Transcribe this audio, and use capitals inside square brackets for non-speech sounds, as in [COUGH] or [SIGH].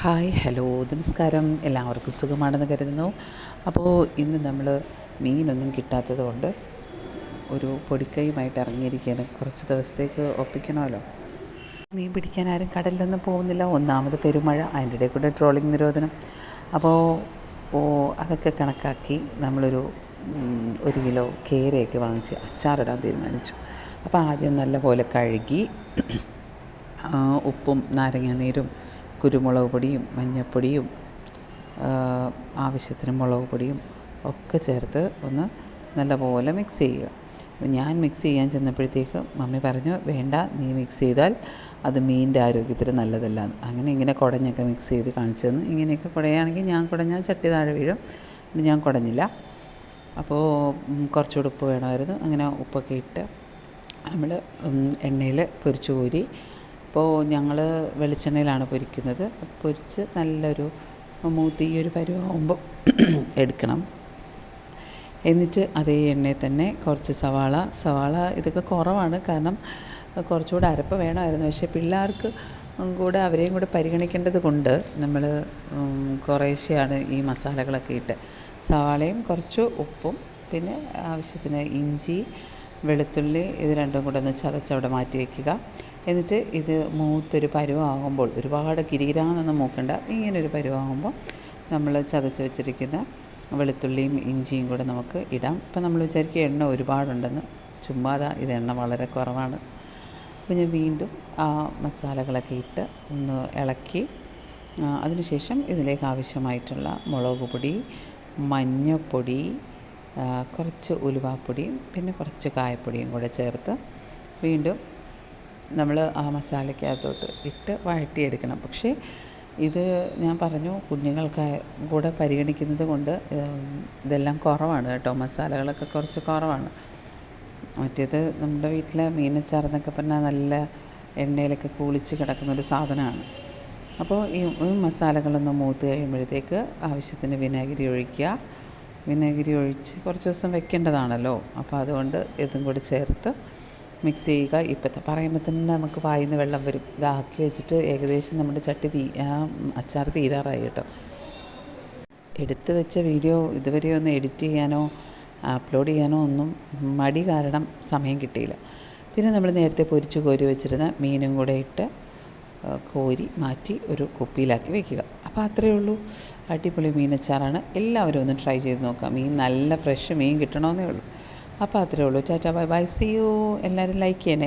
Hi hello നമസ്കാരം. എല്ലാവർക്കും സുഖമാണെന്ന് കരുതുന്നു. അപ്പോൾ ഇന്ന് നമ്മൾ മീനൊന്നും കിട്ടാത്തത് കൊണ്ട് ഒരു പൊടിക്കൈയുമായിട്ട് ഇറങ്ങിയിരിക്കുകയാണ്. കുറച്ച് ദിവസത്തേക്ക് ഒപ്പിക്കണമല്ലോ. മീൻ പിടിക്കാൻ ആരും കടലിലൊന്നും പോകുന്നില്ല. ഒന്നാമത് പെരുമഴ അതിന്റെ ഇടയിൽ കൂടെ ട്രോളിംഗ് നിരോധനം. അപ്പോൾ അതൊക്കെ കണക്കാക്കി നമ്മളൊരു ഒരു കിലോ കേരയൊക്കെ വാങ്ങിച്ച് അച്ചാറിടാൻ തീരുമാനിച്ചു. അപ്പോൾ ആദ്യം നല്ലപോലെ കഴുകി ഉപ്പും നാരങ്ങാനീരും കുരുമുളക് പൊടിയും മഞ്ഞൾപ്പൊടിയും ആവശ്യത്തിന് മുളക് പൊടിയും ഒക്കെ ചേർത്ത് ഒന്ന് നല്ലപോലെ മിക്സ് ചെയ്യുക. ഞാൻ മിക്സ് ചെയ്യാൻ ചെന്നപ്പോഴത്തേക്ക് മമ്മി പറഞ്ഞു വേണ്ട നീ മിക്സ് ചെയ്താൽ അത് മീനിന്റെ ആരോഗ്യത്തിന് നല്ലതല്ല. അങ്ങനെ ഇങ്ങനെ കുടഞ്ഞൊക്കെ മിക്സ് ചെയ്ത് കാണിച്ചു തന്നു ഇങ്ങനെയൊക്കെ കുടയുകയാണെങ്കിൽ ഞാൻ കുടഞ്ഞാൽ ചട്ടി താഴെ വീഴും. ഞാൻ കുടഞ്ഞില്ല. അപ്പോൾ കുറച്ചുകൂടെ ഉപ്പ് വേണമായിരുന്നു. അങ്ങനെ ഉപ്പൊക്കെ ഇട്ട് നമ്മൾ എണ്ണയിൽ പൊരിച്ചു കോരി ഇപ്പോൾ ഞങ്ങൾ വെളിച്ചെണ്ണയിലാണ് പൊരിക്കുന്നത്. പൊരിച്ച് നല്ലൊരു മൂത്ത് ഈ ഒരു പരുവാകുമ്പോൾ [CLEARS THROAT] എടുക്കണം. എന്നിട്ട് അതേ എണ്ണയിൽ തന്നെ കുറച്ച് സവാള. സവാള ഇതൊക്കെ കുറവാണ്. കാരണം കുറച്ചുകൂടെ അരപ്പ് വേണമായിരുന്നു. പക്ഷേ പിള്ളേർക്ക് കൂടെ അവരെയും കൂടെ പരിഗണിക്കേണ്ടത് കൊണ്ട് നമ്മൾ കുറേശ്ശെയാണ് ഈ മസാലകളൊക്കെ ഇട്ട്. സവാളയും കുറച്ച് ഉപ്പും പിന്നെ ആവശ്യത്തിന് ഇഞ്ചി വെളുത്തുള്ളി ഇത് രണ്ടും കൂടെ ഒന്ന് ചതച്ചവിടെ മാറ്റി വയ്ക്കുക എന്നിട്ട് ഇത് മൂത്തൊരു പരുവാകുമ്പോൾ ഒരുപാട് കിരീരാന്നൊന്നും മൂക്കണ്ട. ഇങ്ങനൊരു പരുവാകുമ്പോൾ നമ്മൾ ചതച്ച് വെച്ചിരിക്കുന്ന വെളുത്തുള്ളിയും ഇഞ്ചിയും കൂടെ നമുക്ക് ഇടാം. ഇപ്പം നമ്മൾ വിചാരിക്കുക എണ്ണ ഒരുപാടുണ്ടെന്ന്. ചുമ്മാതാ ഇത് എണ്ണ വളരെ കുറവാണ്. അപ്പോൾ ഞാൻ വീണ്ടും ആ മസാലകളൊക്കെ ഇട്ട് ഒന്ന് ഇളക്കി അതിനുശേഷം ഇതിലേക്ക് ആവശ്യമായിട്ടുള്ള മുളക് പൊടി മഞ്ഞൾപ്പൊടി കുറച്ച് ഉലുവാപ്പൊടിയും പിന്നെ കുറച്ച് കായപ്പൊടിയും കൂടെ ചേർത്ത് വീണ്ടും നമ്മൾ ആ മസാലയ്ക്കകത്തോട്ട് ഇട്ട് വഴറ്റിയെടുക്കണം. പക്ഷേ ഇത് ഞാൻ പറഞ്ഞു കുഞ്ഞുങ്ങൾക്ക് കൂടെ പരിഗണിക്കുന്നത് കൊണ്ട് ഇതെല്ലാം കുറവാണ് കേട്ടോ. മസാലകളൊക്കെ കുറച്ച് കുറവാണ്. മറ്റേത് നമ്മുടെ വീട്ടിലെ മീനച്ചാർ എന്നൊക്കെ പറഞ്ഞാൽ നല്ല എണ്ണയിലൊക്കെ കുളിച്ച് കിടക്കുന്ന ഒരു സാധനമാണ്. അപ്പോൾ ഈ മസാലകളൊന്ന് മൂത്ത് കഴിയുമ്പോഴത്തേക്ക് ആവശ്യത്തിന് വിനാഗിരി ഒഴിക്കുക. വിനാഗിരി ഒഴിച്ച് കുറച്ച് ദിവസം വെക്കേണ്ടതാണല്ലോ. അപ്പോൾ അതുകൊണ്ട് ഇതും കൂടി ചേർത്ത് മിക്സ് ചെയ്യുക. ഇപ്പോഴത്തെ പറയുമ്പോൾ തന്നെ നമുക്ക് വായിന്ന് വെള്ളം വരും. ഇതാക്കി വെച്ചിട്ട് ഏകദേശം നമ്മുടെ ചട്ടി തീ അച്ചാർ തീരാറായി കേട്ടോ. എടുത്തു വെച്ച വീഡിയോ ഇതുവരെ ഒന്ന് എഡിറ്റ് ചെയ്യാനോ അപ്ലോഡ് ചെയ്യാനോ ഒന്നും മടി കാരണം സമയം കിട്ടിയില്ല. പിന്നെ നമ്മൾ നേരത്തെ പൊരിച്ച് കോരി വെച്ചിരുന്ന മീനും കൂടെ ഇട്ട് കോരി മാറ്റി ഒരു കുപ്പിയിലാക്കി വെക്കുക. അപ്പോൾ അത്രയേ ഉള്ളൂ. അടിപൊളി മീനച്ചാറാണ്. എല്ലാവരും ഒന്ന് ട്രൈ ചെയ്ത് നോക്കാം. മീൻ നല്ല ഫ്രഷ് മീൻ കിട്ടണമെന്നേ ഉള്ളൂ. അപ്പോൾ അത്രയേ ഉള്ളൂ. Tata bye bye. See you എല്ലാവരും ലൈക്ക് ചെയ്യണേ.